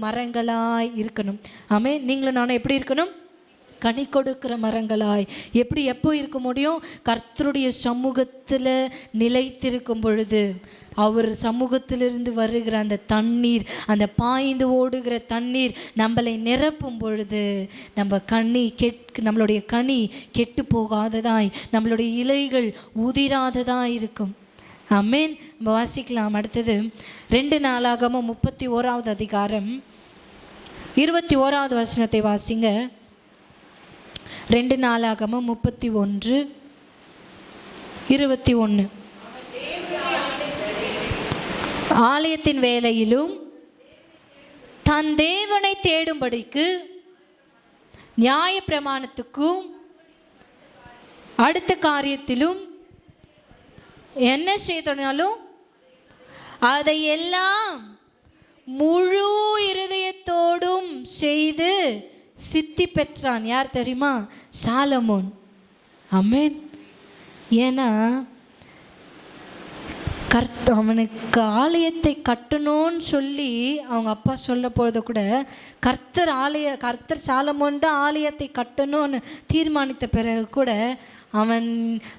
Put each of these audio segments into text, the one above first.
மரங்களாய் இருக்கணும். ஆமே நீங்களும் நானும் எப்படி இருக்கணும்? கனி கொடுக்கிற மரங்களாய். எப்படி எப்போ இருக்க முடியும்? கர்த்தருடைய சமூகத்தில் நிலைத்திருக்கும் பொழுது அவர் சமூகத்திலிருந்து வருகிற அந்த தண்ணீர் அந்த பாய்ந்து ஓடுகிற தண்ணீர் நம்மளை நிரப்பும் பொழுது நம்ம கனி கெட் நம்மளுடைய கனி கெட்டு போகாததாய் நம்மளுடைய இலைகள் உதிராததாய் இருக்கும். அமேன் நம்ம வாசிக்கலாம். அடுத்தது ரெண்டு நாளாகமும் முப்பத்தி ஓராவது அதிகாரம். இருபத்தி ஓராவது வசனத்தை வாசிங்க. ரெண்டு நாளாகமும் முப்பத்தி ஒன்று இருபத்தி ஒன்று. ஆலயத்தின் வேலையிலும் தன் தேவனை தேடும்படிக்கு நியாய பிரமாணத்துக்கும் அடுத்த காரியத்திலும் என்ன செய்தனாலும் அதை எல்லாம் முழு இருதயத்தோடும் செய்து சித்தி பெற்றான். யார் தெரியுமா? சாலமோன். அமேன் ஏன்னா கர்த் அவனுக்கு ஆலயத்தை கட்டணும்னு சொல்லி அவங்க அப்பா சொல்ல பொழுது கூட கர்த்தர் ஆலய கர்த்தர் சாலமோன் தான் ஆலயத்தை கட்டணும்னு தீர்மானித்த பிறகு கூட அவன்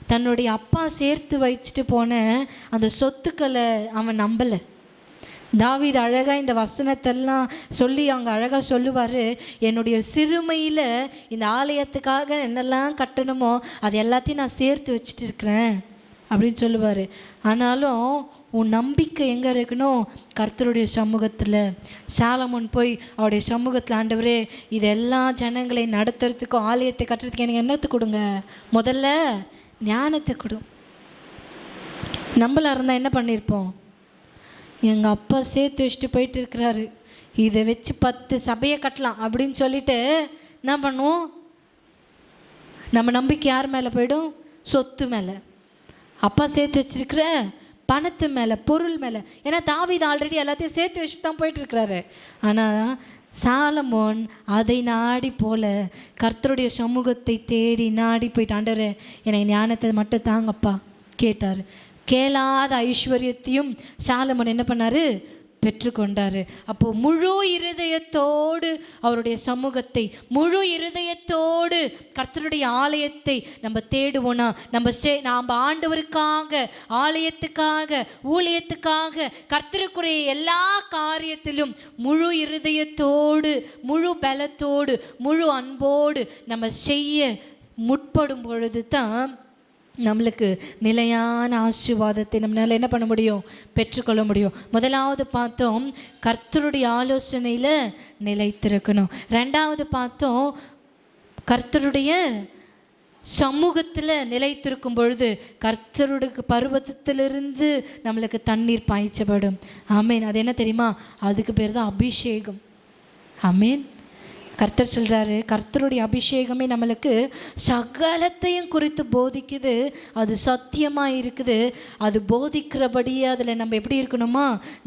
தன்னுடைய அப்பா சேர்த்து வச்சுட்டு போன அந்த சொத்துக்களை அவன் நம்பலை. தாவீது அழகாக இந்த வசனத்தெல்லாம் சொல்லி அவங்க அழகாக சொல்லுவார் என்னுடைய சிறுமையில் இந்த ஆலயத்துக்காக என்னெல்லாம் கட்டணுமோ அது எல்லாத்தையும் நான் சேர்த்து வச்சுட்டு இருக்கிறேன் அப்படின்னு சொல்லுவார். ஆனாலும் உன் நம்பிக்கை எங்கே இருக்கணும் கர்த்தருடைய சமூகத்தில். சாலமோன் போய் அவருடைய சமூகத்தில் ஆண்டவரே இதெல்லாம் ஜனங்களை நடத்துறதுக்கும் ஆலயத்தை கட்டுறதுக்கு எனக்கு என்னத்தை கொடுங்க? முதல்ல ஞானத்தை கொடு. நம்மளாக இருந்தால் என்ன பண்ணியிருப்போம் எங்கள் அப்பா சேர்த்து வச்சுட்டு போயிட்டு இருக்கிறாரு. இதை வச்சு பத்து சபையை கட்டலாம் அப்படின்னு சொல்லிட்டு என்ன பண்ணுவோம்? நம்ம நம்பிக்கை யார் மேலே போயிடும்? சொத்து மேலே. அப்பா சேர்த்து வச்சிருக்கிற பணத்து மேலே பொருள் மேலே. ஏன்னா தாவீது ஆல்ரெடி எல்லாத்தையும் சேர்த்து வச்சு தான் போயிட்டுருக்கிறாரு ஆனால் சாலமோன் அதை நாடி போல கர்த்தருடைய சமூகத்தை தேடி நாடி போயிட்டு ஆண்டவர் எனக்கு ஞானத்தை மட்டும் தாங்கப்பா கேட்டார். கேளாத ஐஸ்வர்யத்தையும் சாலமன் என்ன பண்ணாரு? பெற்றுக்கொண்டார். அப்போ முழு இருதயத்தோடு அவருடைய சமூகத்தை முழு இருதயத்தோடு கர்த்தருடைய ஆலயத்தை நம்ம தேடுவோனா? நம்ம சே நாம் ஆண்டவருக்காக ஆலயத்துக்காக ஊழியத்துக்காக கர்த்தருக்குரிய எல்லா காரியத்திலும் முழு இருதயத்தோடு முழு பலத்தோடு முழு அன்போடு நம்ம செய்ய முற்படும் பொழுது தான் நம்மளுக்கு நிலையான ஆசீர்வாதத்தை நம்மளால் என்ன பண்ண முடியும்? பெற்றுக்கொள்ள முடியும். முதலாவது பார்த்தோம் கர்த்தருடைய ஆலோசனையில் நிலைத்திருக்கணும். ரெண்டாவது பார்த்தோம் கர்த்தருடைய சமூகத்தில் நிலைத்திருக்கும் பொழுது கர்த்தருடைய பருவத்திலிருந்து நம்மளுக்கு தண்ணீர் பாய்ச்சப்படும். ஆமேன். அது என்ன தெரியுமா? அதுக்கு பேர் தான் அபிஷேகம். ஆமேன். கர்த்தர் சொல்கிறாரு கர்த்தருடைய அபிஷேகமே நம்மளுக்கு சகலத்தையும் குறித்து போதிக்குது. அது சத்தியமாக இருக்குது. அது போதிக்கிறபடியே அதில் நம்ம எப்படி இருக்கணுமா?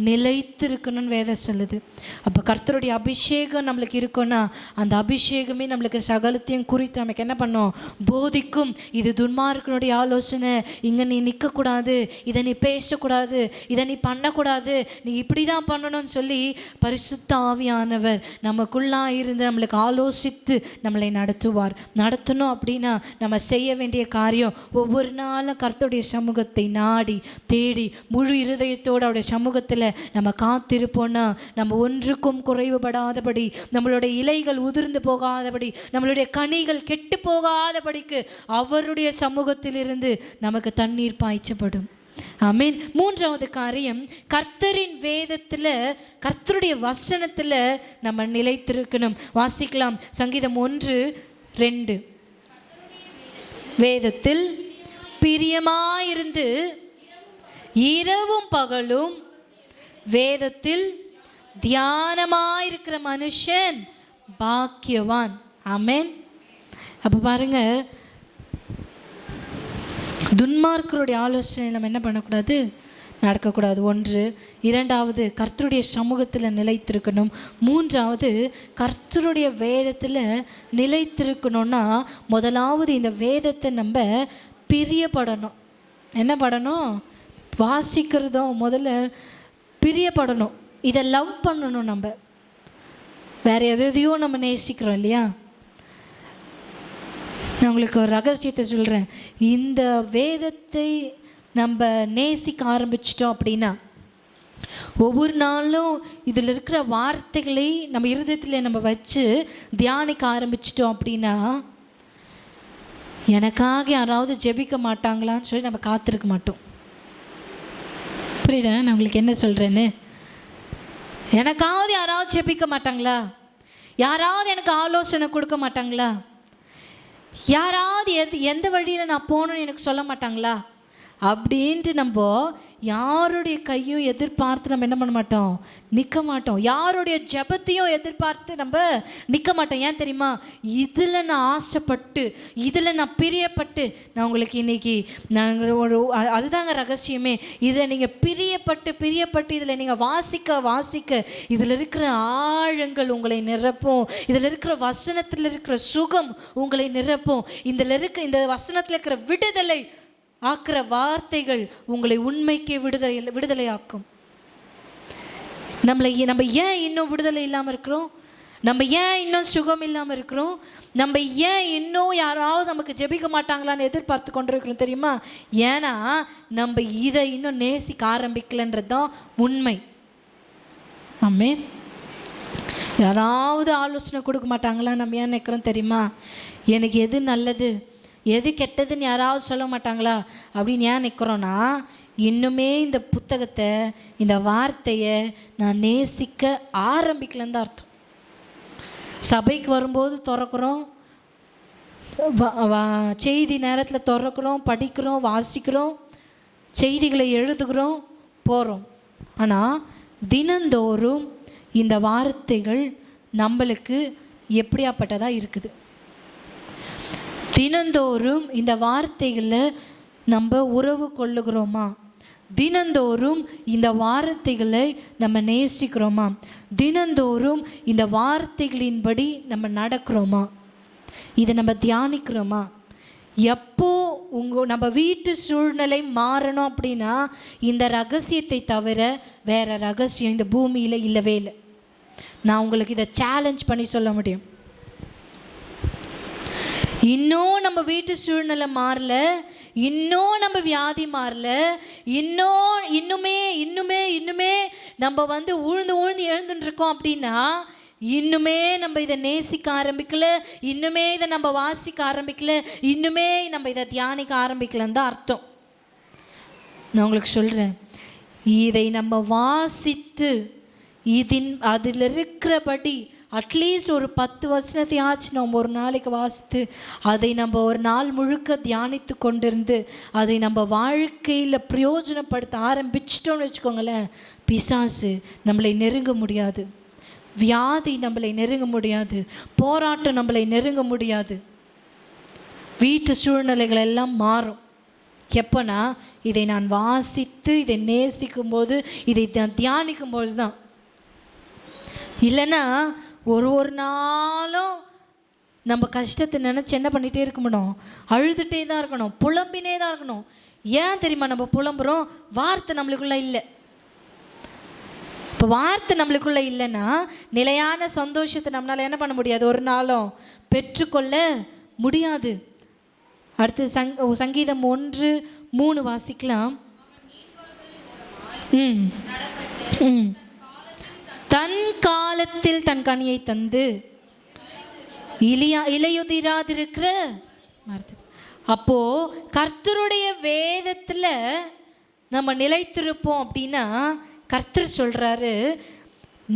நிலைத்து இருக்கணும்னு வேதம் சொல்லுது. அப்போ கர்த்தருடைய அபிஷேகம் நம்மளுக்கு இருக்குன்னா அந்த அபிஷேகமே நம்மளுக்கு சகலத்தையும் குறித்து நமக்கு என்ன பண்ணோம்? போதிக்கும். இது துன்மார்க்கனுடைய ஆலோசனை. இங்கே நீ நிற்கக்கூடாது இதை நீ பேசக்கூடாது. இதை நீ பண்ணக்கூடாது. நீ இப்படி தான் பண்ணணும்னு சொல்லி பரிசுத்த ஆவியானவர் நமக்குள்ளாக இருந்து நம்மளுக்கு ஆலோசித்து நம்மளை நடத்துவார். நடத்தணும் அப்படின்னா நம்ம செய்ய வேண்டிய காரியம் ஒவ்வொரு நாளும் கர்த்தருடைய சமூகத்தை நாடி தேடி முழு இருதயத்தோடு அவருடைய சமூகத்தில் நம்ம காத்திருப்போம்னா நம்ம ஒன்றுக்கும் குறைவுபடாதபடி நம்மளுடைய இலைகள் உதிர்ந்து போகாதபடி நம்மளுடைய கனிகள் கெட்டு போகாதபடிக்கு அவருடைய சமூகத்திலிருந்து நமக்கு தண்ணீர் பாய்ச்சப்படும். ஆமீன். மூன்றாவது காரியம் கர்த்தரின் வேதத்தில் கர்த்தருடைய வசனத்தில் நம்ம நிலைத்திருக்கணும். வாசிக்கலாம். சங்கீதம் ஒன்று ரெண்டு. வேதத்தில் பிரியமாயிருந்து இரவும் பகலும் வேதத்தில் தியானமாயிருக்கிற மனுஷன் பாக்கியவான். ஆமென். அப்போ பாருங்க துன்மார்க்கருடைய ஆலோசனை நம்ம என்ன பண்ணக்கூடாது? நடக்கக்கூடாது. ஒன்று இரண்டாவது கர்த்தருடைய சமூகத்தில் நிலைத்திருக்கணும். மூன்றாவது கர்த்தருடைய வேதத்தில் நிலைத்திருக்கணும்னா முதலாவது இந்த வேதத்தை நம்ம பிரியப்படணும். என்ன படணும்? வாசிக்கிறதும் முதல்ல பிரியப்படணும். இதை லவ் பண்ணணும் நம்ம. வேற எதையோ நம்ம நேசிக்கிறோம் இல்லையா? நான் உங்களுக்கு ஒரு ரகசியத்தை சொல்கிறேன் இந்த வேதத்தை நம்ம நேசிக்க ஆரம்பிச்சிட்டோம் அப்படின்னா ஒவ்வொரு நாளும் இதில் இருக்கிற வார்த்தைகளை நம்ம இருதயத்தில் நம்ம வச்சு தியானிக்க ஆரம்பிச்சிட்டோம் அப்படின்னா எனக்காக யாராவது ஜெபிக்க மாட்டாங்களான்னு சொல்லி நம்ம காத்திருக்க மாட்டோம். புரியுதா? நான் உங்களுக்கு என்ன சொல்கிறேன்னு எனக்காவது யாராவது ஜெபிக்க மாட்டாங்களா? யாராவது எனக்கு ஆலோசனை கொடுக்க மாட்டாங்களா? யாராவது எது எந்த வழியில் நான் போகணும்னு எனக்கு சொல்ல மாட்டாங்களா? அப்படின்ட்டு நம்ம யாருடைய கையும் எதிர்பார்த்து நம்ம என்ன பண்ண மாட்டோம் நிற்க மாட்டோம். யாருடைய ஜெபத்தையும் எதிர்பார்த்து நம்ம நிற்க மாட்டோம். ஏன் தெரியுமா? இதில் நான் ஆசைப்பட்டு இதில் நான் பிரியப்பட்டு நான் உங்களுக்கு இன்னைக்கு நாங்கள் ஒரு அதுதாங்க ரகசியமே. இதில் நீங்கள் பிரியப்பட்டு பிரியப்பட்டு இதில் நீங்கள் வாசிக்க வாசிக்க இதில் இருக்கிற ஆழங்கள் உங்களை நிரப்பும். இதில் இருக்கிற வசனத்தில் இருக்கிற சுகம் உங்களை நிரப்பும். இதில் இருக்க இந்த வசனத்தில் இருக்கிற விடுதலை ஆக்கிற வார்த்தைகள் உங்களை உண்மைக்கே விடுதலை விடுதலையாக்கும். நம்மளை நம்ம ஏன் இன்னும் விடுதலை இல்லாமல் இருக்கிறோம்? நம்ம ஏன் இன்னும் சுகம் இல்லாமல் இருக்கிறோம்? நம்ம ஏன் இன்னும் யாராவது நமக்கு ஜெபிக்க மாட்டாங்களான்னு எதிர்பார்த்து கொண்டிருக்கிறோம் தெரியுமா? ஏன்னா நம்ம இதை இன்னும் நேசிக்க ஆரம்பிக்கலன்றது தான் உண்மை. ஆமே யாராவது ஆலோசனை கொடுக்க மாட்டாங்களா நம்ம ஏன் நினைக்கிறோம் தெரியுமா? எனக்கு எது நல்லது? எது கெட்டதுன்னு யாராவது சொல்ல மாட்டாங்களா? அப்படின்னு ஏன் நிற்கிறோன்னா இன்னுமே இந்த புத்தகத்தை இந்த வார்த்தையை நான் நேசிக்க ஆரம்பிக்கலன்னு தான் அர்த்தம். சபைக்கு வரும்போது திறக்கிறோம் செய்தி நேரத்தில் திறக்கிறோம் படிக்கிறோம் வாசிக்கிறோம் செய்திகளை எழுதுகிறோம் போகிறோம் ஆனால் தினந்தோறும் இந்த வார்த்தைகள் நம்மளுக்கு எப்படியாப்பட்டதாக இருக்குது? தினந்தோறும் இந்த வார்த்தைகளை நம்ம உறவு கொள்ளுகிறோமா? தினந்தோறும் இந்த வார்த்தைகளை நம்ம நேசிக்கிறோமா? தினந்தோறும் இந்த வார்த்தைகளின்படி நம்ம நடக்கிறோமா? இதை நம்ம தியானிக்கிறோமா? எப்போ உங்க நம்ம வீட்டு சூழ்நிலை மாறணும் அப்படின்னா இந்த ரகசியத்தை தவிர வேற ரகசியம் இந்த பூமியில் இல்லவே இல்லை. நான் உங்களுக்கு இதை சேலஞ்ச் பண்ணி சொல்ல முடியும். இன்னும் நம்ம வீட்டு சூழ்நிலை மாறல இன்னும் நம்ம வியாதி மாறல இன்னும் இன்னுமே இன்னுமே இன்னுமே நம்ம வந்து உழுந்து உழுந்து எழுந்துட்டுருக்கோம் அப்படின்னா இன்னுமே நம்ம இதை நேசிக்க ஆரம்பிக்கல இன்னுமே இதை நம்ம வாசிக்க ஆரம்பிக்கல இன்னுமே நம்ம இதை தியானிக்க ஆரம்பிக்கலன்னு தான் அர்த்தம். நான் உங்களுக்கு சொல்கிறேன் இதை நம்ம வாசித்து இதின் அதில் இருக்கிறபடி அட்லீஸ்ட் ஒரு பத்து வசனத்தையாச்சு நம்ம ஒரு நாளைக்கு வாசித்து அதை நம்ம ஒரு நாள் முழுக்க தியானித்து கொண்டிருந்து அதை நம்ம வாழ்க்கையில் பிரயோஜனப்படுத்த ஆரம்பிச்சிட்டோம்னு வச்சுக்கோங்களேன் பிசாசு நம்மளை நெருங்க முடியாது. வியாதி நம்மளை நெருங்க முடியாது. போராட்டம் நம்மளை நெருங்க முடியாது. வீட்டு சூழ்நிலைகள் எல்லாம் மாறும். எப்போனா இதை நான் வாசித்து இதை நேசிக்கும் போது இதை தியானிக்கும் போது தான் இல்லைன்னா ஒரு ஒரு நாளும் நம்ம கஷ்டத்தை நினச்சி என்ன பண்ணிகிட்டே இருக்க முடியும்? அழுதுகிட்டே தான் இருக்கணும். புலம்பினே தான் இருக்கணும். ஏன் தெரியுமா நம்ம புலம்புறோம்? வார்த்தை நம்மளுக்குள்ள இல்லை. இப்போ வார்த்தை நம்மளுக்குள்ள இல்லைன்னா நிலையான சந்தோஷத்தை நம்மளால் என்ன பண்ண முடியாது? ஒரு நாளும் பெற்றுக்கொள்ள முடியாது. அடுத்து சங் சங்கீதம் ஒன்று மூணு வாசிக்கலாம். ம். ம். தன் காலத்தில் தன் கனியை தந்து இலியா இலையுதிராதிருக்கிற மரத்து அப்போ கர்த்தருடைய வேதத்தில் நம்ம நிலைத்திருப்போம் அப்படின்னா கர்த்தர் சொல்றாரு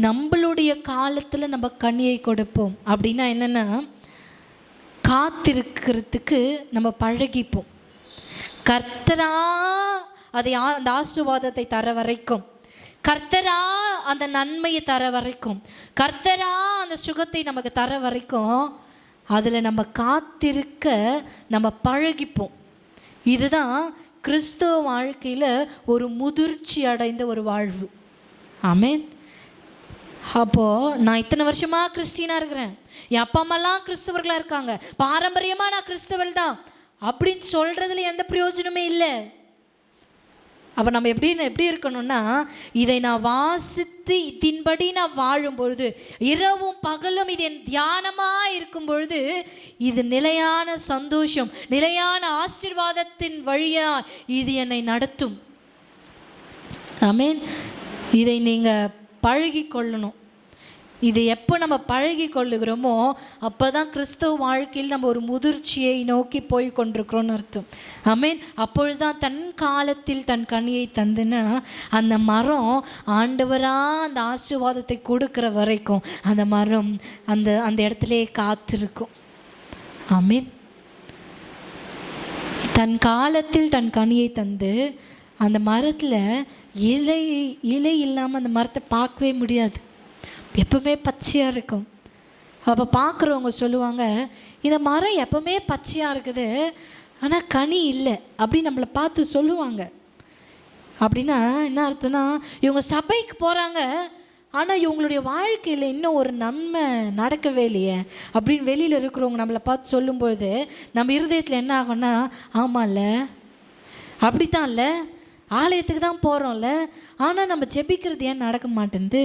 நம்மளுடைய காலத்தில் நம்ம கனியை கொடுப்போம். அப்படின்னா என்னன்னா காத்திருக்கிறதுக்கு நம்ம பழகிப்போம். கர்த்தரா அதை அந்த ஆசீர்வாதத்தை தர வரைக்கும். கர்த்தரா அந்த நன்மையை தர வரைக்கும் கர்த்தரா அந்த சுகத்தை நமக்கு தர வரைக்கும் அதில் நம்ம காத்திருக்க நம்ம பழகிப்போம். இதுதான் கிறிஸ்துவ வாழ்க்கையில் ஒரு முதிர்ச்சி அடைந்த ஒரு வாழ்வு. ஆமேன். அப்போது நான் இத்தனை வருஷமாக கிறிஸ்டினாக இருக்கிறேன். என் அப்பா அம்மாலாம் கிறிஸ்தவர்களாக இருக்காங்க. பாரம்பரியமாக நான் கிறிஸ்தவள் தான். அப்படின்னு சொல்கிறதுல எந்த பிரயோஜனமே இல்லை. அப்போ நம்ம எப்படி எப்படி இருக்கணும்னா இதை நான் வாசித்து தின்படி நான் வாழும் பொழுது இரவும் பகலும் இது என் தியானமாக இருக்கும் பொழுது இது நிலையான சந்தோஷம் நிலையான ஆசீர்வாதத்தின் வழியாக இது என்னை நடத்தும். ஐ மீன் இதை நீங்கள் பழகி கொள்ளணும் இது எப்போ நம்ம பழகி கொள்ளுகிறோமோ அப்போ தான் கிறிஸ்தவ வாழ்க்கையில் நம்ம ஒரு முதிர்ச்சியை நோக்கி போய் கொண்டிருக்கிறோன்னு அர்த்தம். ஆமீன். அப்பொழுதுதான் தன் காலத்தில் தன் கனியை தந்துன்னா அந்த மரம் ஆண்டவராக அந்த ஆசீர்வாதத்தை கொடுக்குற வரைக்கும் அந்த மரம் அந்த அந்த இடத்துலே காத்திருக்கும். மீன் தன் காலத்தில் தன் கனியை தந்து அந்த மரத்தில் இலை இலை இல்லாமல் அந்த மரத்தை பார்க்கவே முடியாது. எப்பவுமே பச்சையாக இருக்கும். அப்போ பார்க்குறவங்க சொல்லுவாங்க இந்த மரம் எப்பவுமே பச்சையாக இருக்குது ஆனால் கனி இல்லை அப்படின்னு நம்மளை பார்த்து சொல்லுவாங்க. அப்படின்னா என்ன அர்த்தம்னா இவங்க சபைக்கு போகிறாங்க ஆனால் இவங்களுடைய வாழ்க்கையில் இன்னும் ஒரு நன்மை நடக்கவே இல்லையே அப்படின்னு வெளியில் இருக்கிறவங்க நம்மளை பார்த்து சொல்லும்பொழுது நம்ம இருதயத்தில் என்ன ஆகும்னா ஆமாம்ல அப்படித்தான் இல்லை ஆலயத்துக்கு தான் போகிறோம்ல ஆனால் நம்ம ஜெபிக்கிறது ஏன் நடக்க மாட்டேங்குது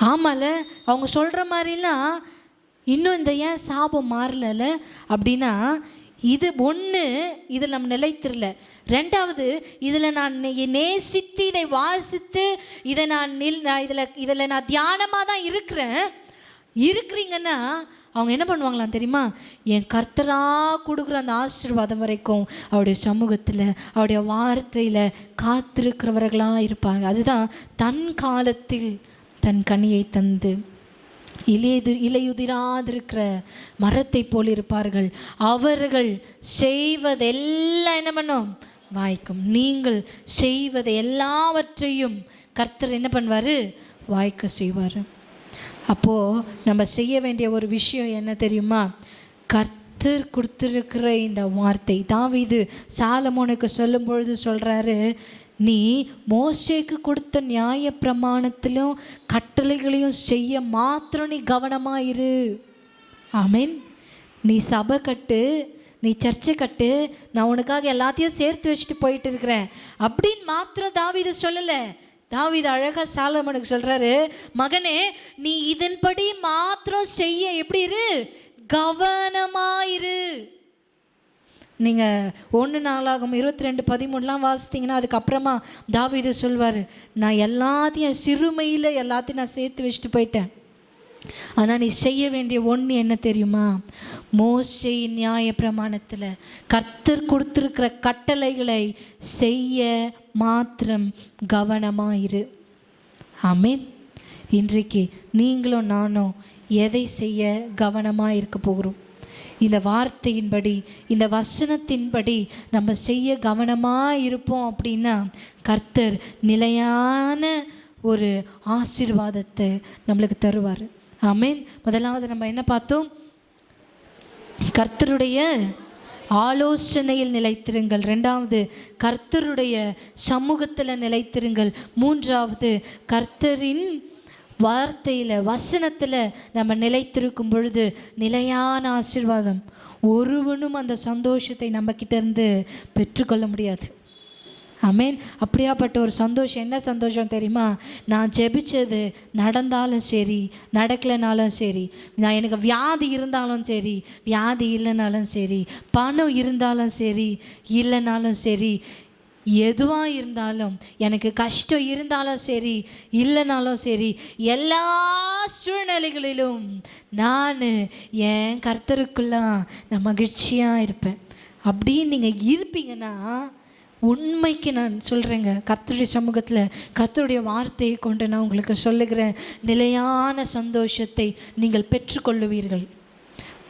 ஆமால அவங்க சொல்கிற மாதிரிலாம் இன்னும் இந்த ஏன் சாபம் மாறலல? அப்படின்னா இது ஒன்று இதில் நம்ம நிலைத்திரல. ரெண்டாவது இதில் நான் நேசித்து இதை வாசித்து இதை நான் நில் நான் இதில் இதில் நான் தியானமாக தான் இருக்கிறேன். இருக்கிறீங்கன்னா அவங்க என்ன பண்ணுவாங்களாம் தெரியுமா? என் கர்த்தராக கொடுக்குற அந்த ஆசீர்வாதம் வரைக்கும் அவருடைய சமூகத்தில் அவருடைய வார்த்தையில் காத்திருக்கிறவர்களாக இருப்பாங்க. அதுதான் தன் காலத்தில் தன் கனியை தந்து. இலையுது இலையுதிராதிருக்கிற மரத்தை போல் இருப்பார்கள். அவர்கள் செய்வதெல்லாம் என்ன பண்ணும்? வாய்க்கும். நீங்கள் செய்வதை எல்லாவற்றையும் கர்த்தர் என்ன பண்ணுவார்? வாய்க்க செய்வார். அப்போது நம்ம செய்ய வேண்டிய ஒரு விஷயம் என்ன தெரியுமா? கர்த்தர் கொடுத்துருக்கிற இந்த வார்த்தை. தாவீது சாலமோனுக்கு சொல்லும் பொழுது சொல்கிறாரு நீ மோசேக்கு கொடுத்த நியாய பிரமாணத்திலும் கட்டளைகளையும் செய்ய மாத்திரம் நீ கவனமாக இரு ஆமீன். நீ சபை கட்டு நீ சர்ச்சை கட்டு நான் உனக்காக எல்லாத்தையும் சேர்த்து வச்சுட்டு போயிட்டு இருக்கிறேன். அப்படின்னு மாத்திரம் தாவித சொல்லலை. தாவித அழகாக சாலமனுக்கு சொல்கிறாரு மகனே நீ இதன்படி மாத்திரம் செய்ய எப்படி இரு? கவனமாயிரு. நீங்கள் ஒன்று நாளாகும் இருபத்தி ரெண்டு பதிமூணுலாம் வாசித்தீங்கன்னா அதுக்கப்புறமா தாவீது சொல்வார் நான் எல்லாத்தையும் சிறுமையில் எல்லாத்தையும் நான் சேர்த்து வச்சுட்டு போயிட்டேன். ஆனால் நீ செய்ய வேண்டிய ஒன்று என்ன தெரியுமா? மோசை நியாய பிரமாணத்தில் கர்த்தர் கொடுத்துருக்கிற கட்டளைகளை செய்ய மாத்திரம் கவனமாயிரு. ஆமீன். இன்றைக்கு நீங்களும் நானும் எதை செய்ய கவனமாக இருக்க போகிறோம்? இந்த வார்த்தையின்படி இந்த வசனத்தின்படி நம்ம செய்ய கவனமாக இருப்போம் அப்படின்னா கர்த்தர் நிலையான ஒரு ஆசீர்வாதத்தை நம்மளுக்கு தருவார். ஆமீன். முதலாவது நம்ம என்ன பார்த்தோம்? கர்த்தருடைய ஆலோசனையில் நிலைத்திருங்கள். ரெண்டாவது கர்த்தருடைய சமூகத்தில் நிலைத்திருங்கள். மூன்றாவது கர்த்தரின் வார்த்தையில் வசனத்தில் நம்ம நிலைத்திருக்கும் பொழுது நிலையான ஆசீர்வாதம். ஒருவனும் அந்த சந்தோஷத்தை நம்மக்கிட்ட இருந்து பெற்றுக்கொள்ள முடியாது. அமேன் அப்படியாப்பட்ட ஒரு சந்தோஷம் என்ன சந்தோஷம் தெரியுமா? நான் ஜெபிச்சது நடந்தாலும் சரி நடக்கலைனாலும் சரி நான் எனக்கு வியாதி இருந்தாலும் சரி வியாதி இல்லைனாலும் சரி பணம் இருந்தாலும் சரி இல்லைனாலும் சரி எதுவாக இருந்தாலும் எனக்கு கஷ்டம் இருந்தாலும் சரி இல்லைனாலும் சரி எல்லா சூழ்நிலைகளிலும் நான் என் கர்த்தருக்குள்ளாம் நான் மகிழ்ச்சியாக இருப்பேன். அப்படின்னு நீங்கள் இருப்பீங்கன்னா உண்மைக்கு நான் சொல்கிறேங்க கர்த்தருடைய சமூகத்தில் கர்த்தருடைய வார்த்தையை கொண்டு நான் உங்களுக்கு சொல்லுகிறேன். நிலையான சந்தோஷத்தை நீங்கள் பெற்றுக்கொள்ளுவீர்கள்.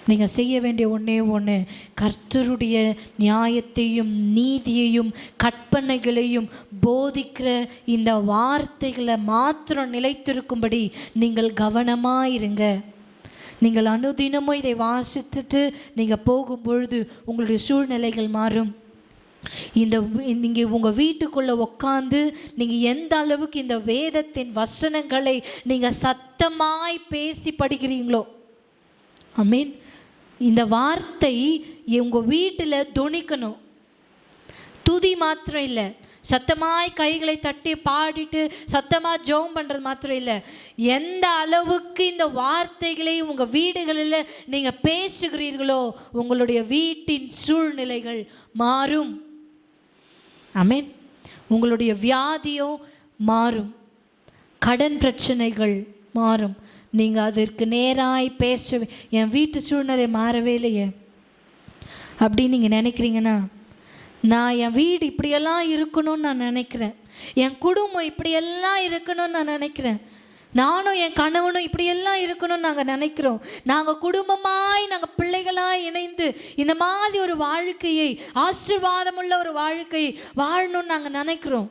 நீங்கள் செய்ய வேண்டிய ஒன்றே ஒன்று கர்த்தருடைய நியாயத்தையும் நீதியையும் கற்பனைகளையும் போதிக்கிற இந்த வார்த்தைகளை மாத்திரம் நிலைத்திருக்கும்படி நீங்கள் கவனமாக இருங்க நீங்கள் அனுதினமும் இதை வாசித்துட்டு நீங்கள் போகும்பொழுது உங்களுடைய சூழ்நிலைகள் மாறும். இந்த நீங்கள் உங்கள் வீட்டுக்குள்ளே உட்காந்து நீங்கள் எந்த அளவுக்கு இந்த வேதத்தின் வசனங்களை நீங்கள் சத்தமாய் பேசி படிக்கிறீங்களோ. ஐ மீன் இந்த வார்த்தை உங்கள் வீட்டில் துணிக்கணும். துதி மாத்திரம் இல்லை. சத்தமாய் கைகளை தட்டி பாடிட்டு சத்தமாக ஜெபம் பண்ணுறது மாத்திரம் இல்லை. எந்த அளவுக்கு இந்த வார்த்தைகளை உங்கள் வீடுகளில் நீங்கள் பேசுகிறீர்களோ உங்களுடைய வீட்டின் சூழ்நிலைகள் மாறும். அமேன் உங்களுடைய வியாதியோ மாறும். கடன் பிரச்சனைகள் மாறும். நீங்கள் அதற்கு நேராய் பேசவே என் வீட்டு சூழ்நிலை மாறவே இல்லையே. அப்படின்னு நீங்கள் நினைக்கிறீங்கன்னா நான் என் வீடு இப்படியெல்லாம் இருக்கணும்னு நான் நினைக்கிறேன். என் குடும்பம் இப்படியெல்லாம் இருக்கணும்னு நான் நினைக்கிறேன். நானும் என் கணவனும் இப்படியெல்லாம் இருக்கணும்னு நாங்கள் நினைக்கிறோம். நாங்கள் குடும்பமாய் நாங்கள் பிள்ளைகளாய் இணைந்து இந்த மாதிரி ஒரு வாழ்க்கையை ஆசீர்வாதமுள்ள ஒரு வாழ்க்கையை வாழணும்னு நாங்கள் நினைக்கிறோம்.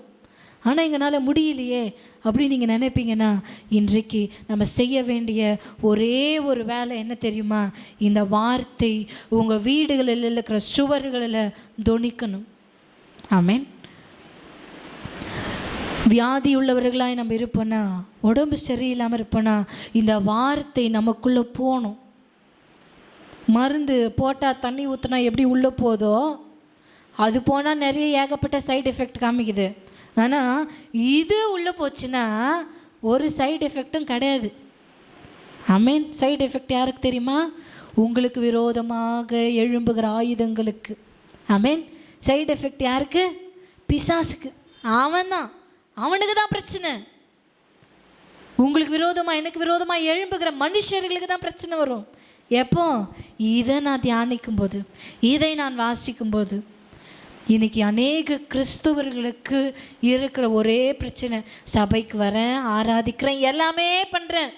ஆனால் எங்களால் முடியலையே அப்படி நீங்கள் நினைப்பீங்கன்னா இன்றைக்கு நம்ம செய்ய வேண்டிய ஒரே ஒரு வேலை என்ன தெரியுமா? இந்த வார்த்தை உங்கள் வீடுகளில் இருக்கிற சுவர்களில் தொனிக்கணும் ஆமேன். வியாதி உள்ளவர்களாய் நம்ம இருப்போன்னா உடம்பு சரியில்லாமல் இருப்போனா இந்த வார்த்தை நமக்குள்ளே போகணும் மருந்து போட்டால் தண்ணி ஊற்றினா எப்படி உள்ளே போதோ அது போனால் நிறைய ஏகப்பட்ட சைடு எஃபெக்ட் காமிக்குது. ஆனால் இது உள்ளே போச்சுன்னா ஒரு சைடு எஃபெக்ட்டும் கிடையாது. அமீன் சைடு எஃபெக்ட் யாருக்கு தெரியுமா? உங்களுக்கு விரோதமாக எழும்புகிற ஆயுதங்களுக்கு. அமீன் சைடு எஃபெக்ட் யாருக்கு? பிசாசுக்கு. அவன் தான் அவனுக்கு தான் பிரச்சனை. உங்களுக்கு விரோதமாக எனக்கு விரோதமாக எழும்புகிற மனுஷர்களுக்கு தான் பிரச்சனை வரும். எப்போ? இதை நான் தியானிக்கும் போது இதை நான் வாசிக்கும் போது இன்னைக்கு அநேக கிறிஸ்தவர்களுக்கு இருக்கிற ஒரே பிரச்சனை. சபைக்கு வரேன் ஆராதிக்கிறேன் எல்லாமே பண்ணுறேன்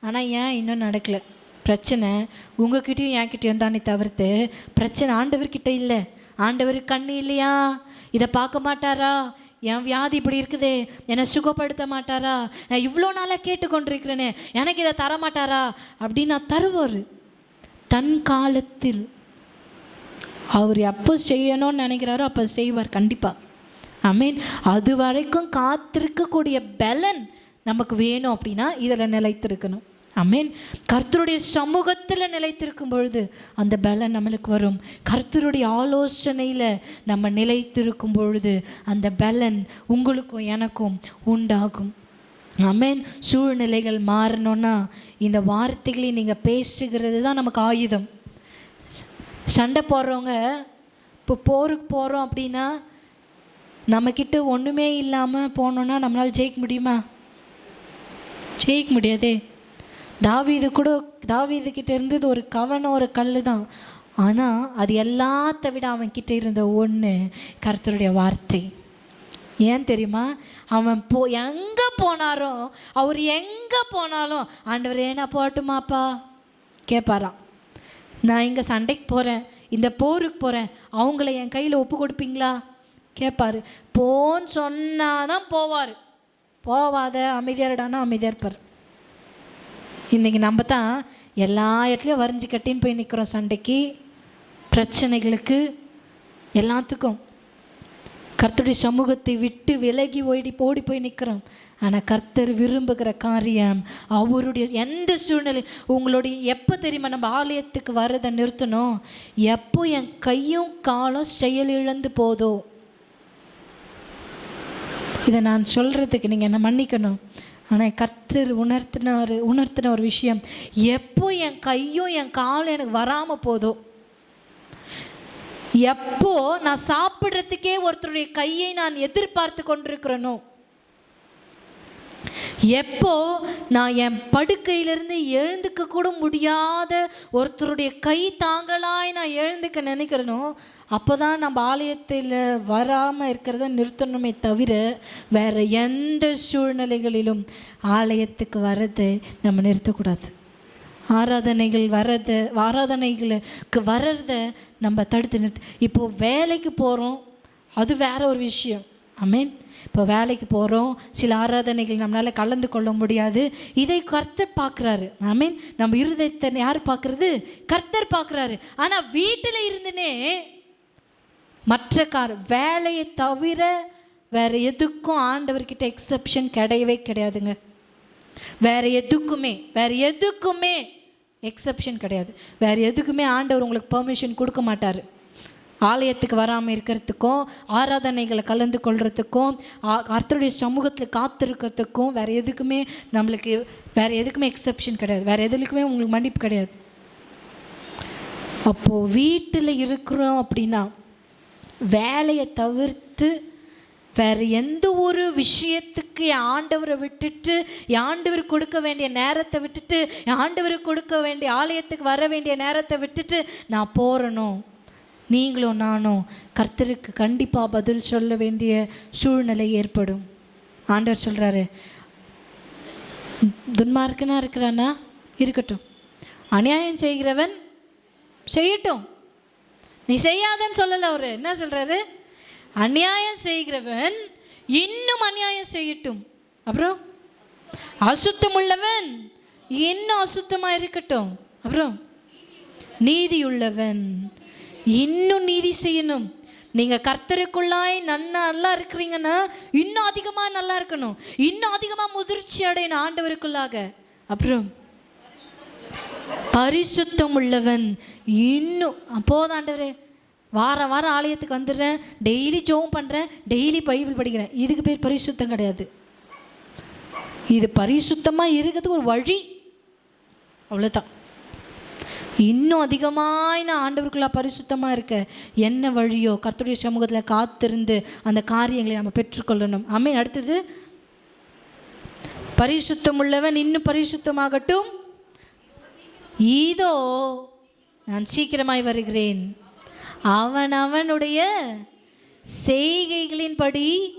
ஆனால் ஏன் இன்னும் நடக்கலை? பிரச்சனை உங்ககிட்டயும் என்கிட்டயும் தானே தவிர்த்து பிரச்சனை ஆண்டவர்கிட்ட இல்லை. ஆண்டவர் கண்ணு இல்லையா? இதை பார்க்க மாட்டாரா? என் வியாதி இப்படி இருக்குதே. என்னை சுகப்படுத்த மாட்டாரா? நான் இவ்வளோ நாளாக கேட்டுக்கொண்டிருக்கிறேனே. எனக்கு இதை தர மாட்டாரா அப்படின்னு நான் தருவார். தன் காலத்தில் அவர் எப்போ செய்யணும்னு நினைக்கிறாரோ அப்போ செய்வார் கண்டிப்பாக ஐ மீன் அது வரைக்கும் காத்திருக்கக்கூடிய பலன் நமக்கு வேணும் அப்படின்னா இதில் நிலைத்திருக்கணும். ஐ மீன் கர்த்தருடைய சமூகத்தில் நிலைத்திருக்கும் பொழுது அந்த பலன் நம்மளுக்கு வரும். கர்த்தருடைய ஆலோசனையில் நம்ம நிலைத்திருக்கும் பொழுது அந்த பலன் உங்களுக்கும் எனக்கும் உண்டாகும். அமேன் சூழ்நிலைகள் மாறணும்னா இந்த வார்த்தைகளை நீங்கள் பேசுகிறது தான் நமக்கு ஆயுதம். சண்டை போடுறவங்க இப்போ போருக்கு போகிறோம் அப்படின்னா நம்மக்கிட்ட ஒன்றுமே இல்லாமல் போனோன்னா நம்மளால் ஜெயிக்க முடியுமா? ஜெயிக்க முடியாதே. தாவீது கூட தாவீது கிட்ட இருந்தது ஒரு கவனம் ஒரு கல் தான் ஆனால் அது எல்லாத்த விட அவன் கிட்ட இருந்த ஒன்று கருத்தருடைய வார்த்தை. ஏன் தெரியுமா? அவன் போ எங்கே போனாரோ அவர் எங்கே போனாலும் ஆண்டவர் ஏன்னா போட்டுமாப்பா? கேட்பாராம் நான் இங்கே சண்டைக்கு போகிறேன் இந்த போருக்கு போகிறேன் அவங்கள என் கையில் ஒப்பு கொடுப்பீங்களா? கேட்பாரு போன்னு சொன்னாதான் போவார். போவாத அமைதியாருடானா அமைதியாக இருப்பார் இன்றைக்கி நம்ம தான் எல்லா இடத்துலையும் வரைஞ்சி கட்டின்னு போய் நிற்கிறோம் சண்டைக்கு. பிரச்சனைகளுக்கு எல்லாத்துக்கும். கர்த்தருடைய சமூகத்தை விட்டு விலகி ஓடி ஓடி போய் நிற்கிறோம். ஆனால் கர்த்தர் விரும்புகிற காரியம் அவருடைய எந்த சூழ்நிலை உங்களுடைய எப்போ தெரியுமா நம்ம ஆலயத்துக்கு வரதை நிறுத்தணும்? எப்போ என் கையும் காலும் செயலிழந்து போதோ? இதை நான் சொல்கிறதுக்கு நீங்கள் என்னை மன்னிக்கணும். ஆனால் கர்த்தர் உணர்த்தின ஒரு உணர்த்தின ஒரு விஷயம். எப்போ என் கையும் என் காலும் எனக்கு வராமல் போதோ? எப்போ நான் சாப்பிட்றதுக்கே ஒருத்தருடைய கையை நான் எதிர்பார்த்து கொண்டிருக்கிறேனோ? எப்போ நான் என் படுக்கையிலிருந்து எழுந்துக்க கூட முடியாத ஒருத்தருடைய கை தாங்களாய் நான் எழுந்துக்க நினைக்கிறேனோ அப்போ தான் நம்ம ஆலயத்தில் வராமல் இருக்கிறத நிறுத்தணுமே தவிர வேறு எந்த சூழ்நிலைகளிலும் ஆலயத்துக்கு வரதை நம்ம நிறுத்தக்கூடாது. ஆராதனைகள் வர்றது ஆராதனைகளுக்கு வர்றத நம்ம தடுத்து நிறுத்து. இப்போது வேலைக்கு போகிறோம் அது வேற ஒரு விஷயம். அமீன் இப்போ வேலைக்கு போகிறோம் சில ஆராதனைகள் நம்மளால் கலந்து கொள்ள முடியாது. இதை கர்த்தர் பார்க்குறாரு. ஐ மீன் நம்ம இருதயத்தை யார் பார்க்குறது? கர்த்தர் பார்க்குறாரு. ஆனால் வீட்டில் இருந்துனே மற்ற கார் வேலையை தவிர வேறு எதுக்கும் ஆண்டவர்கிட்ட எக்ஸப்ஷன் கிடையவே கிடையாதுங்க. வேறு எதுக்குமே வேறு எதுக்குமே எக்ஸப்ஷன் கிடையாது. வேறு எதுக்குமே ஆண்டவர் உங்களுக்கு பெர்மிஷன் கொடுக்க மாட்டார். ஆலயத்துக்கு வராமல் இருக்கிறதுக்கும் ஆராதனைகளை கலந்து கொள்றதுக்கும் அர்த்தருடைய கர்த்தருடைய சமூகத்தில் காத்திருக்கிறதுக்கும் வேறு எதுக்குமே நம்மளுக்கு வேறு எதுக்குமே எக்ஸெப்ஷன் கிடையாது. வேறு எதுக்குமே உங்களுக்கு மன்னிப்பு கிடையாது. அப்போது வீட்டில் இருக்கிறோம் அப்படின்னா வேலையை தவிர்த்து வேறு எந்த ஒரு விஷயத்துக்கு ஆண்டவரை விட்டுட்டு ஆண்டவர் கொடுக்க வேண்டிய நேரத்தை விட்டுட்டு என் ஆண்டவருக்கு கொடுக்க வேண்டிய ஆலயத்துக்கு வர வேண்டிய நேரத்தை விட்டுட்டு நான் போகிறனோ நீங்களும் நானும் கர்த்தருக்கு கண்டிப்பாக பதில் சொல்ல வேண்டிய சூழ்நிலை ஏற்படும். ஆண்டவர் சொல்கிறாரு துன்மார்க்கனா இருக்கிறானா? இருக்கட்டும். அநியாயம் செய்கிறவன் செய்யட்டும். நீ செய்யாதன்னு சொல்லலை அவர். என்ன சொல்கிறாரு அநியாயம் செய்கிறவன் இன்னும் அநியாயம் செய்யட்டும். அப்புறம்? அசுத்தம் உள்ளவன் இன்னும் அசுத்தமாக இருக்கட்டும் அப்புறம்? நீதி உள்ளவன் இன்னும் நீதி செய்யணும். நீங்க கர்த்தருக்குள்ளாய் நன்னா நல்லா இருக்கிறீங்கன்னா இன்னும் அதிகமா நல்லா இருக்கணும். இன்னும் அதிகமா முதிர்ச்சி அடையணும் ஆண்டவருக்குள்ளாக. அப்புறம்? பரிசுத்தம் உள்ளவன் இன்னும் போதாண்டவரே ஆண்டவரே வாரம் வாரம் ஆலயத்துக்கு வந்துடுறேன் டெய்லி ஜோம் பண்ணுறேன் டெய்லி பைபிள் படிக்கிறேன். இதுக்கு பேர் பரிசுத்தம் கிடையாது. இது பரிசுத்தமாக இருக்கிறது ஒரு வழி. அவ்வளோதான் இன்னும் அதிகமாய் நான் ஆண்டவருக்குள்ளே பரிசுத்தமாக இருக்க என்ன வழியோ கர்த்தருடைய சமூகத்தில் காத்திருந்து அந்த காரியங்களை நம்ம பெற்றுக்கொள்ளணும். அம்மே அடுத்தது பரிசுத்தம் உள்ளவன் இன்னும் பரிசுத்தமாகட்டும். இதோ நான் சீக்கிரமாய் வருகிறேன். அவன் அவனுடைய செய்கைகளின்படி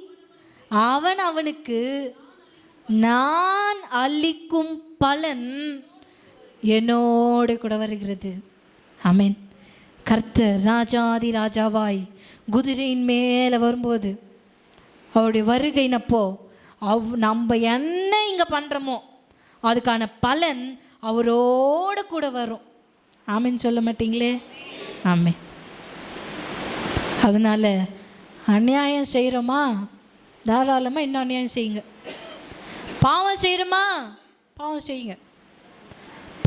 அவன் அவனுக்கு நான் அளிக்கும் பலன் என்னோடு கூட வருகிறது. அமேன் கர்த்தர் ராஜாதி ராஜாவாய் குதிரையின் மேலே வரும்போது அவருடைய வருகைனப்போ அவ் நம்ம என்ன இங்கே பண்ணுறோமோ அதுக்கான பலன் அவரோடு கூட வரும். ஆமின்னு சொல்ல மாட்டீங்களே? ஆமே அதனால் அநியாயம் செய்கிறோமா தாராளமாக இன்னும் அநியாயம் செய்யுங்க. பாவம் செய்கிறோமா பாவம் செய்யுங்க.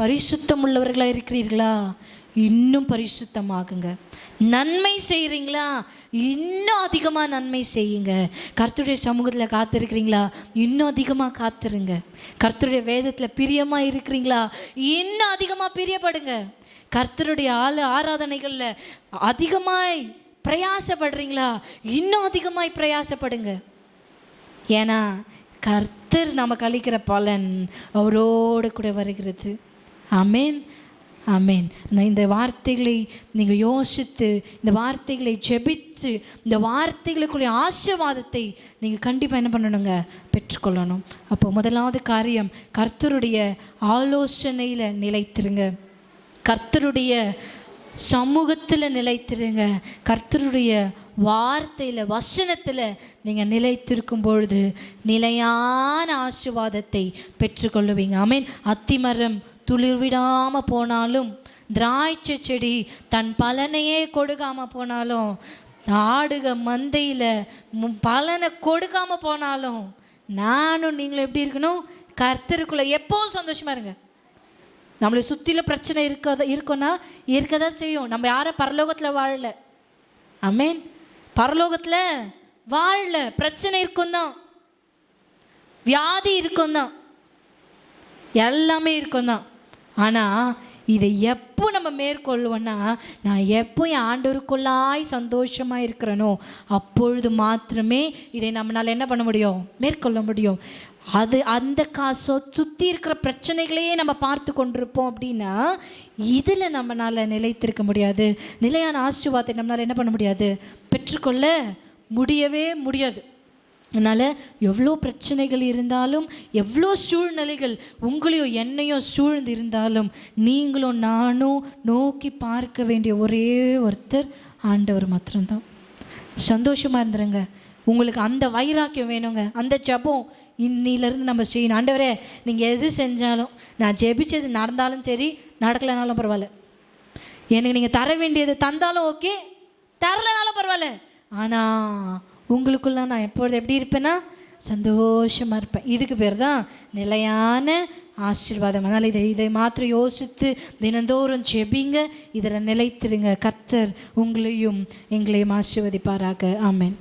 பரிசுத்தம் உள்ளவர்களாக இருக்கிறீர்களா? இன்னும் பரிசுத்தமாகுங்க. நன்மை செய்கிறீங்களா இன்னும் அதிகமாக நன்மை செய்யுங்க. கர்த்தருடைய சமூகத்தில் காத்திருக்கிறீங்களா? இன்னும் அதிகமாக காத்துருங்க. கர்த்தருடைய வேதத்தில் பிரியமாக இருக்கிறீங்களா? இன்னும் அதிகமாக பிரியப்படுங்க. கர்த்தருடைய ஆள் ஆராதனைகளில் அதிகமாக பிரயாசப்படுறீங்களா? இன்னும் அதிகமாய் பிரயாசப்படுங்க. ஏன்னா கர்த்தர் நமக்கு அளிக்கிற பலன் அவரோடு கூட வருகிறது. அமேன் ஆமேன். இந்த வார்த்தைகளை நீங்கள் யோசித்து இந்த வார்த்தைகளை ஜெபித்து இந்த வார்த்தைகளுக்குரிய ஆசீர்வாதத்தை நீங்கள் கண்டிப்பாக என்ன பண்ணணுங்க? பெற்றுக்கொள்ளணும். அப்போ முதலாவது காரியம் கர்த்தருடைய ஆலோசனையில் நிலைத்திருங்க. கர்த்தருடைய சமூகத்தில் நிலைத்திருங்க. கர்த்தருடைய வார்த்தையில் வசனத்தில் நீங்கள் நிலைத்திருக்கும் பொழுது நிலையான ஆசீர்வாதத்தை பெற்றுக்கொள்ளுவீங்க. ஆமீன் அத்திமரம் துளிர்விடாமல் போனாலும் திராட்சை செடி தன் பலனையே கொடுக்காமல் போனாலும் ஆடுக மந்தையில் பலனை கொடுக்காமல் போனாலும் நானும் நீங்களும் எப்படி இருக்கணும்? கர்த்தருக்குள்ளே எப்போவும் சந்தோஷமாக இருங்க. நம்மளை சுற்றிலும் பிரச்சனை இருக்காத இருக்குன்னா இருக்க தான் செய்யும். நம்ம யாரும் பரலோகத்தில் வாழல. அமேன் பரலோகத்தில் வாழல. பிரச்சனை இருக்கும் தான் வியாதி இருக்கும் தான் எல்லாமே இருக்கும் தான் ஆனால் இதை எப்போ நம்ம மேற்கொள்வோன்னா நான் எப்போ என் ஆண்டவருக்குள்ளாய் சந்தோஷமாக இருக்கிறேனோ அப்பொழுது மாத்திரமே இதை நம்மளால் என்ன பண்ண முடியும்? மேற்கொள்ள முடியும். அது அந்த காசோ சுற்றி இருக்கிற பிரச்சனைகளையே நம்ம பார்த்து கொண்டிருப்போம் அப்படின்னா இதில் நம்மளால் நிலைத்திருக்க முடியாது. நிலையான ஆசீர்வாதத்தை நம்மளால் என்ன பண்ண முடியாது? பெற்றுக்கொள்ள முடியவே முடியாது. அதனால் எவ்வளோ பிரச்சனைகள் இருந்தாலும் எவ்வளோ சூழ்நிலைகள் உங்களையும் என்னையும் சூழ்ந்து இருந்தாலும் நீங்களும் நானும் நோக்கி பார்க்க வேண்டிய ஒரே ஒருத்தர் ஆண்டவர் மாத்திரம்தான். சந்தோஷமாக இருந்துருங்க. உங்களுக்கு அந்த வைராக்கியம் வேணுங்க. அந்த ஜெபம் இன்னிலேருந்து நம்ம செய்யணும். ஆண்டவரே நீங்கள் எது செஞ்சாலும் நான் ஜெபிச்சது நடந்தாலும் சரி நடக்கலைனாலும் பரவாயில்ல. எனக்கு நீங்கள் தர வேண்டியது தந்தாலும் ஓகே தரலைனாலும் பரவாயில்ல. ஆனால் உங்களுக்குள்ள நான் எப்பொழுது எப்படி இருப்பேன்னா சந்தோஷமாக இருப்பேன். இதுக்கு பேர் தான் நிலையான ஆசீர்வாதம். அதனால் இதை இதை மாத்திரம் யோசித்து தினந்தோறும் ஜெபிங்க. இதில் நிலைத்திருங்க. கர்த்தர் உங்களையும் எங்களையும் ஆசீர்வதிப்பாராக. ஆமேன்.